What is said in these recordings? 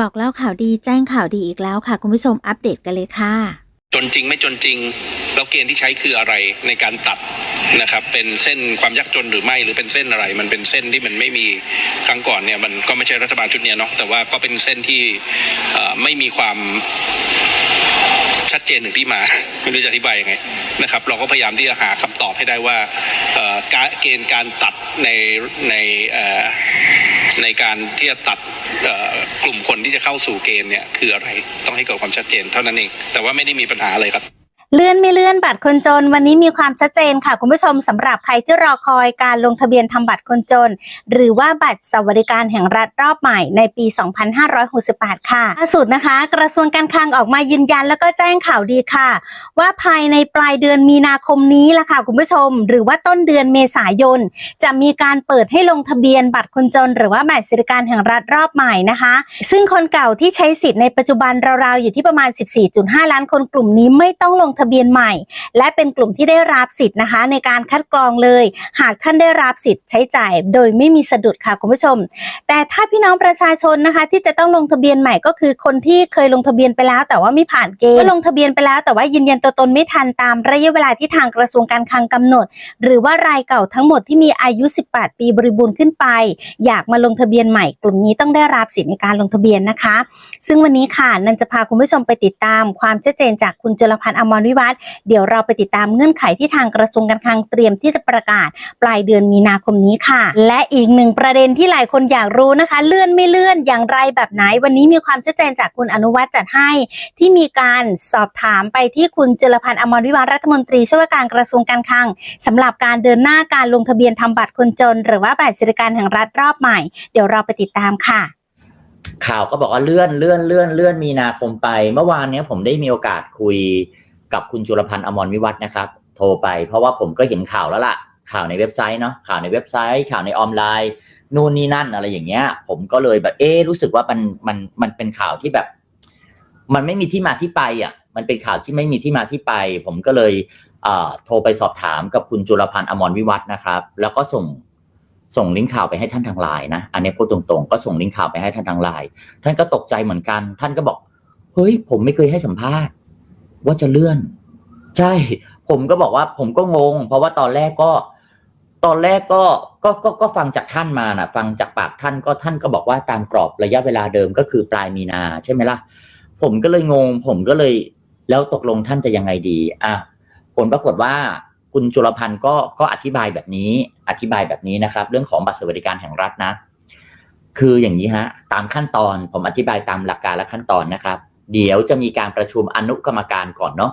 บอกเล่าข่าวดีแจ้งข่าวดีอีกแล้วค่ะ คุณผู้ชมอัปเดตกันเลยค่ะ จนจริงไม่จนจริงแล้วเกณฑ์ที่ใช้คืออะไรในการตัดนะครับเป็นเส้นความยากจนหรือไม่หรือเป็นเส้นอะไร มันเป็นเส้นที่มันไม่มีครั้งก่อนเนี่ยมันก็ไม่ใช่รัฐบาลชุดเนี้ยเนาะแต่ว่าก็เป็นเส้นที่ไม่มีความชัดเจนหนึ่งที่มา ไม่รู้จะอธิบายยังไงนะครับ เราก็พยายามที่จะหาคำตอบให้ได้ว่าเการเกณฑ์การตัดในใน ในการที่จะตัดกลุ่มคนที่จะเข้าสู่เกณฑ์เนี่ยคืออะไรต้องให้เกิดความชัดเจนเท่านั้นเอง แต่ว่าไม่ได้มีปัญหาอะไรครับ เลื่อนไม่เลื่อนบัตรคนจน วันนี้มีความชัดเจนค่ะ คุณผู้ชมสำหรับใครที่รอคอยการลงทะเบียนทำบัตรคนจน หรือว่าบัตรสวัสดิการแห่งรัฐรอบใหม่ในปี 2568 ค่ะล่าสุดนะคะ กระทรวงการคลังออกมายืนยันแล้วก็แจ้งข่าวดีค่ะ ว่าภายในปลายเดือนมีนาคมนี้ละค่ะคุณผู้ชม หรือว่าต้นเดือนเมษายน จะมีการเปิดให้ลงทะเบียนบัตรคนจน หรือว่าบัตรสวัสดิการแห่งรัฐรอบใหม่นะคะ ซึ่งคนเก่าที่ใช้สิทธิ์ในปัจจุบันราวๆอยู่ที่ประมาณ 14.5 ล้านคนกลุ่มนี้ไม่ต้องลงทะะเบียนใหม่ และเป็นกลุ่มที่ได้รับสิทธิ์นะคะ ในการคัดกรองเลย หากท่านได้รับสิทธิ์ใช้จ่าย โดยไม่มีสะดุดค่ะคุณผู้ชม แต่ถ้าพี่น้องประชาชนนะคะ ที่จะต้องลงทะเบียนใหม่ก็คือคนที่เคยลงทะเบียนไปแล้ว แต่ว่าไม่ผ่านเกณฑ์ก็ลงทะเบียนไปแล้ว แต่ว่ายืนยันตัวตนไม่ทันตามระยะเวลาที่ทางกระทรวงการคลังกำหนด หรือว่ารายเก่าทั้งหมดที่มีอายุ 18 ปีบริบูรณ์ขึ้นไป อยากมาลงทะเบียนใหม่ กลุ่มนี้ต้องได้รับสิทธิ์ในการลงทะเบียนนะคะ ซึ่งวันนี้ค่ะนันจะพาคุณผู้ชมไปติดตามความชัดเจนจากคุณจุลพันธ์อมรวิวัฒน์เดี๋ยวเราไปติดตามเงื่อนไขที่ทางกระทรวงการคลังเตรียมที่จะประกาศปลายเดือนมีนาคมนี้ค่ะ และอีกหนึ่งประเด็นที่หลายคนอยากรู้นะคะ เลื่อนไม่เลื่อนอย่างไรแบบไหน วันนี้มีความชัดเจนจากคุณอนุวัฒน์จัดให้ ที่มีการสอบถามไปที่คุณจุลพันธ์อมรวิวัฒรัฐมนตรีช่วยว่าการกระทรวงการคลังสำหรับการเดินหน้าการลงทะเบียนทำบัตรคนจน หรือว่าบัตรสวัสดิการแห่งรัฐรอบใหม่ เดี๋ยวเราไปติดตามค่ะข่าวก็บอกว่าเลื่อนเลื่อนเลื่อนเลื่อนมีนาคมไป เมื่อวานเนี้ยผมได้มีโอกาสคุย กับคุณจุลพันธ์อมรวิวัฒนะครับ โทรไปเพราะว่าผมก็เห็นข่าวแล้วล่ะ ข่าวในเว็บไซต์เนาะข่าวในเว็บไซต์ ข่าวในออนไลน์นู่นนี่นั่นอะไรอย่างเงี้ย ผมก็เลยแบบเอ๊ะรู้สึกว่ามันมันมันเป็นข่าวที่แบบ มันไม่มีที่มาที่ไปอะ มันเป็นข่าวที่ไม่มีที่มาที่ไป ผมก็เลยเอ่อโทรไปสอบถามกับคุณจุลพันธ์อมรวิวัฒน์นะครับ แล้วก็ส่งส่งลิงก์ข่าวไปให้ท่านทางไลน์นะ อันนี้พูดตรงๆ ก็ส่งลิงก์ข่าวไปให้ท่านทางไลน์ท่านก็ตกใจเหมือนกัน ท่านก็บอก เฮ้ย ผมไม่เคยให้สัมภาษณ์ ว่าจะเลื่อน ใช่ ผมก็บอกว่าผมก็งง เพราะว่าตอนแรกก็ ตอนแรกก็ก็ก็ก็ฟังจากท่านมานะฟังจากปากท่านก็ท่านก็บอกว่าตามกรอบระยะเวลาเดิมก็คือปลายมีนาใช่ไหมล่ะ ผมก็เลยงง ผมก็เลย แล้วตกลงท่านจะยังไงดีอะผลปรากฏว่าคุณจุลพันธ์ก็ก็อธิบายแบบนี้ อธิบายแบบนี้นะครับ เรื่องของบัตรสวัสดิการแห่งรัฐนะ คืออย่างนี้ฮะ ตามขั้นตอนผมอธิบายตามหลักการและขั้นตอนนะครับ เดี๋ยวจะมีการประชุมอนุกรรมการก่อนเนาะ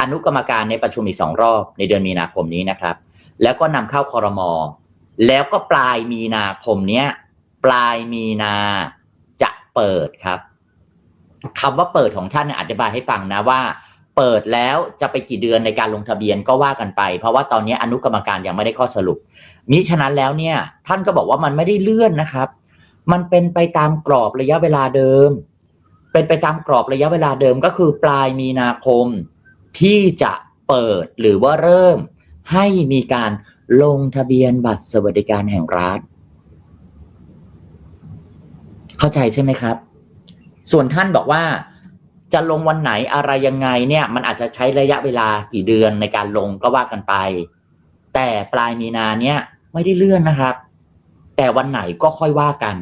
อนุกรรมการในประชุมอีกสองรอบในเดือนมีนาคมนี้นะครับ แล้วก็นำเข้าคอรมอแล้วก็ปลายมีนาคมเนี้ยปลายมีนาจะเปิดครับคำว่าเปิดของท่านอธิบายให้ฟังนะว่า เปิดแล้วจะไปกี่เดือนในการลงทะเบียนก็ว่ากันไป เพราะว่าตอนนี้อนุกรรมการยังไม่ได้ข้อสรุปมิฉะนั้นแล้วเนี่ย ท่านก็บอกว่ามันไม่ได้เลื่อนนะครับ มันเป็นไปตามกรอบระยะเวลาเดิม เป็นไปตามกรอบระยะเวลาเดิมก็คือปลายมีนาคม ที่จะเปิดหรือว่าเริ่ม ให้มีการลงทะเบียนบัตรสวัสดิการแห่งรัฐ เข้าใจใช่ไหมครับ ส่วนท่านบอกว่าจะลงวันไหนอะไรยังไงเนี่ย มันอาจจะใช้ระยะเวลากี่เดือนในการลงก็ว่ากันไป แต่ปลายมีนาเนี่ยไม่ได้เลื่อนนะครับ แต่วันไหนก็ค่อยว่ากัน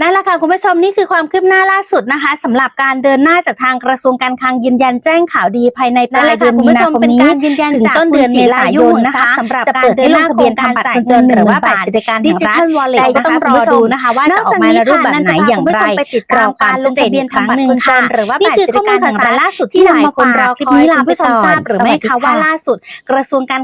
นั่นแหละค่ะคุณผู้ชมนี่คือความคืบหน้าล่าสุดนะคะสำหรับการเดินหน้าจากทางกระทรวงการคลังยืนยันแจ้งข่าวดีภายในปลายเดือนมีนาคมนี้เป็นการยืนยันจากต้นเดือนเมษายนนะคะสำหรับการเดินหน้าโครงการจ่ายเงินหรือว่าบัตรสวัสดิการดิจิทัลวอลเล็ตก็ต้องรอดูนะคะ ว่าจะออกมาในรูปแบบไหนอย่างไรไปติดตามการลงทะเบียนทำบัตรคนจนหรือว่าบัตรสวัสดิการแห่งรัฐล่าสุดที่หลายคนรอคลิปนี้ลาผู้ชมทราบหรือไม่คะว่าล่าสุดกระทรวงการ